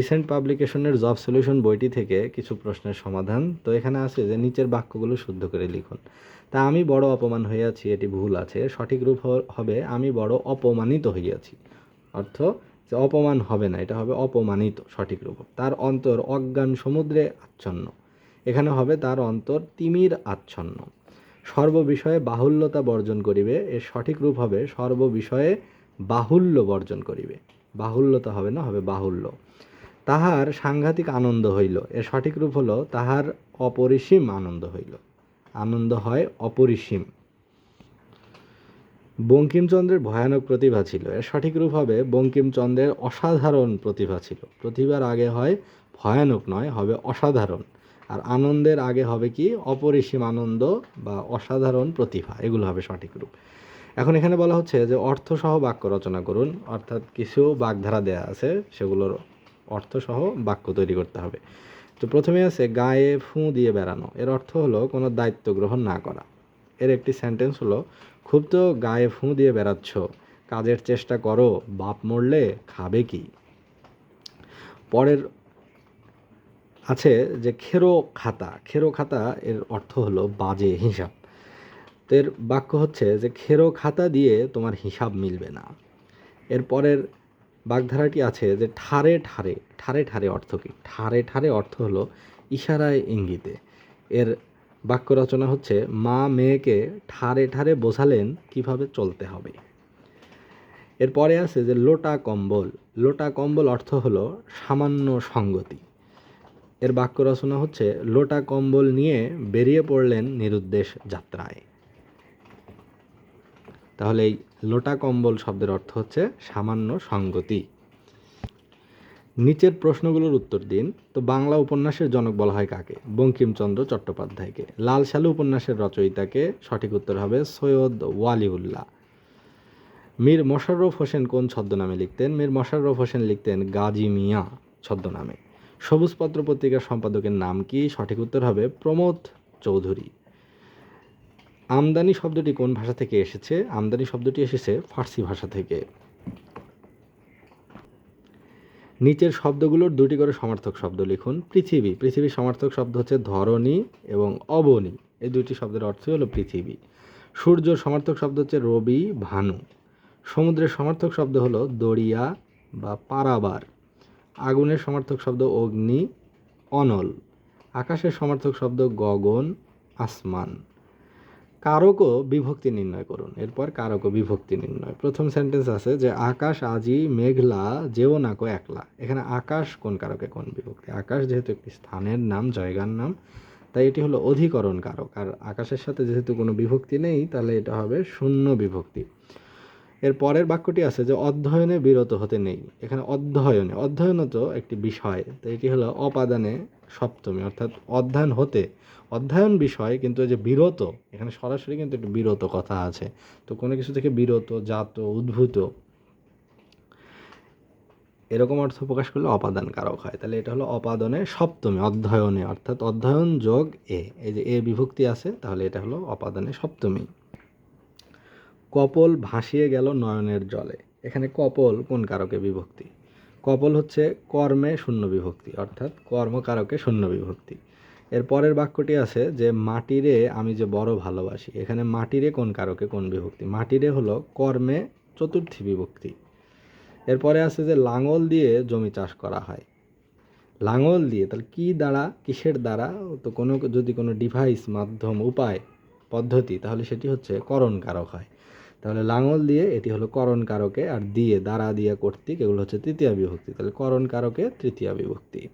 Recent পাবলিকেশনের job solution বইটি থেকে কিছু প্রশ্নের সমাধান। তো এখানে আছে যে, নিচের বাক্যগুলো শুদ্ধ করে লিখুন। তা আমি বড় অপমান হইয়াছি এটি ভুল আছে। সঠিক রূপ হবে, আমি বড় অপমানিত হইয়াছি অর্থ, যে অপমান হবে না, এটা হবে অপমানিত সঠিক রূপ। তার অন্তর অজ্ঞান সমুদ্রে আচ্ছন্ন। এখানে হবে, তার অন্তর তিমির আচ্ছন্ন। সর্ববিষয়ে বাহুল্যতা বর্জন করিবে, এর সঠিক রূপ হবে, সর্ববিষয়ে বাহুল্য বর্জন করিবে। বাহুল্যতা হবে না, হবে বাহুল্য। তাহার সাংঘাতিক আনন্দ হইল। এর সঠিক রূপ হলো, তাহার অপরিসীম আনন্দ হইল। আনন্দ হয় অপরিসীম। বঙ্কিমচন্দ্রের ভয়ানক প্রতিভা ছিল। এর সঠিক রূপ হবে, বঙ্কিমচন্দ্রের অসাধারণ প্রতিভা ছিল। প্রতিভার আগে হয় ভয়ানক নয়, হবে অসাধারণ। আর আনন্দের আগে হবে কি? অপরিসীম আনন্দ বা অসাধারণ প্রতিভা। এগুলো হবে সঠিক রূপ। এখন এখানে বলা হচ্ছে যে, অর্থসহ বাক্য রচনা করুন। অর্থাৎ কিছু বাগধারা দেয়া আছে, সেগুলোর অর্থসহ বাক্য তৈরি করতে হবে। তো প্রথমে আছে গায়ে ফুঁ দিয়ে বেড়ানো। এর অর্থ হলো কোনো দায়িত্ব গ্রহণ না করা। এর একটি সেন্টেন্স হলো, খুব তো গায়ে ফুঁ দিয়ে বেড়াচ্ছ। কাজের চেষ্টা করো। বাপ মরলে খাবে কি? পরের আছে যে, খেরো খাতা। খেরো খাতা এর অর্থ হলো বাজে হিসাব। তো এর বাক্য হচ্ছে যে, খেরো খাতা দিয়ে তোমার হিসাব মিলবে না। এর পরের বাগধারাটি আছে যে ঠারে ঠারে ঠারে ঠারে অর্থ কী? ঠারে ঠারে অর্থ হলো ইশারায় ইঙ্গিতে। এর বাক্য রচনা হচ্ছে, মা মেয়েকে ঠারে ঠারে বোঝালেন কীভাবে চলতে হবে। এরপরে আছে যে লোটা কম্বল। লোটা কম্বল অর্থ হলো সামান্য সঙ্গতি। এর বাক্য রচনা হচ্ছে, লোটা কম্বল নিয়ে বেরিয়ে পড়লেন নিরুদ্দেশ যাত্রায়। তাহলে এই লোটা কম্বল শব্দের অর্থ হচ্ছে সামান্য সঙ্গতি। নিচের প্রশ্নগুলোর উত্তর দিন। তো বাংলা উপন্যাসের জনক বলা হয় কাকে? বঙ্কিমচন্দ্র চট্টোপাধ্যায়কে। লাল সালু উপন্যাসের রচয়িতাকে সঠিক উত্তর হবে সৈয়দ ওয়ালিউল্লাহ। মীর মোশাররফ হোসেন কোন ছদ্মনামে লিখতেন? মীর মোশাররফ হোসেন লিখতেন গাজী মিয়া ছদ্মনামে। সবুজ পত্র পত্রিকার সম্পাদকের নাম কি? সঠিক উত্তর হবে প্রমোদ চৌধুরী। আমদানি শব্দটি কোন ভাষা থেকে এসেছে? আমদানি শব্দটি এসেছে ফার্সি ভাষা থেকে। নিচের শব্দগুলোর দুটি করে সমার্থক শব্দ লিখুন। পৃথিবী। পৃথিবীর সমার্থক শব্দ হচ্ছে ধরণী এবং অবনী। এই দুটি শব্দের অর্থ হলো পৃথিবী। সূর্য সমার্থক শব্দ হচ্ছে রবি, ভানু। সমুদ্রের সমার্থক শব্দ হলো দরিয়া বা পারাবার। আগুনের সমার্থক শব্দ অগ্নি, অনল। আকাশের সমার্থক শব্দ গগন, আসমান। কারক ও বিভক্তি নির্ণয় করুন। এরপর কারক ও বিভক্তি নির্ণয়। প্রথম সেন্টেন্স আছে যে, আকাশ আজি মেঘলা, যেও নাকো একলা। এখানে আকাশ কোন কারকে কোন বিভক্তি? আকাশ যেহেতু একটি স্থানের নাম, জায়গার নাম, তাই এটি হলো অধিকরণ কারক। আর আকাশের সাথে যেহেতু কোনো বিভক্তি নেই, তাহলে এটা হবে শূন্য বিভক্তি। এর পরের বাক্যটি আছে যে, অধ্যয়নে বিরত হতে নেই। এখানে অধ্যয়নে অধ্যয়ন তো একটি বিষয় তো এটি হলো অপাদানে সপ্তমী, অর্থাৎ অধ্যয়ন হতে, অধ্যয়ন বিষয় কিন্তু এই যে বিরত, এখানে সরাসরি কিন্তু একটু বিরত কথা আছে। তো কোনো কিছু থেকে বিরত, জাত, উদ্ভূত, এরকম অর্থ প্রকাশ করলে অপাদান কারক হয়। তাহলে এটা হলো অপাদনে সপ্তমী, অধ্যয়নে, অর্থাৎ অধ্যয়ন যোগ এ। এই যে এ বিভক্তি আছে, তাহলে এটা হলো অপাদানে সপ্তমী। কপল ভাসিয়ে গেল নয়নের জলে। এখানে কপল কোন কারকে বিভক্তি? কপল হচ্ছে কর্মে শূন্য বিভক্তি, অর্থাৎ কর্মকারকে শূন্য বিভক্তি। এর পরের বাক্যটি আছে যে, মাটিরে আমি যে বড় ভালোবাসি। এখানে মাটিরে কোন কারকে কোন বিভক্তি? মাটিরে হলো কর্মে চতুর্থী বিভক্তি। এরপরে আছে যে, লাঙল দিয়ে জমি চাষ করা হয়। লাঙল দিয়ে, তাহলে কী দ্বারা, কিসের দ্বারা? তো কোনো, যদি কোনো ডিভাইস মাধ্যম, উপায়, পদ্ধতি, তাহলে সেটি হচ্ছে করণ কারক হয়। তাহলে লাঙল দিয়ে এটি হলো করণ কারকে আর দিয়ে দ্বারা দিয়ে কর্তৃক, এগুলো হচ্ছে তৃতীয় বিভক্তি। তাহলে করণ কারকে তৃতীয় বিভক্তি।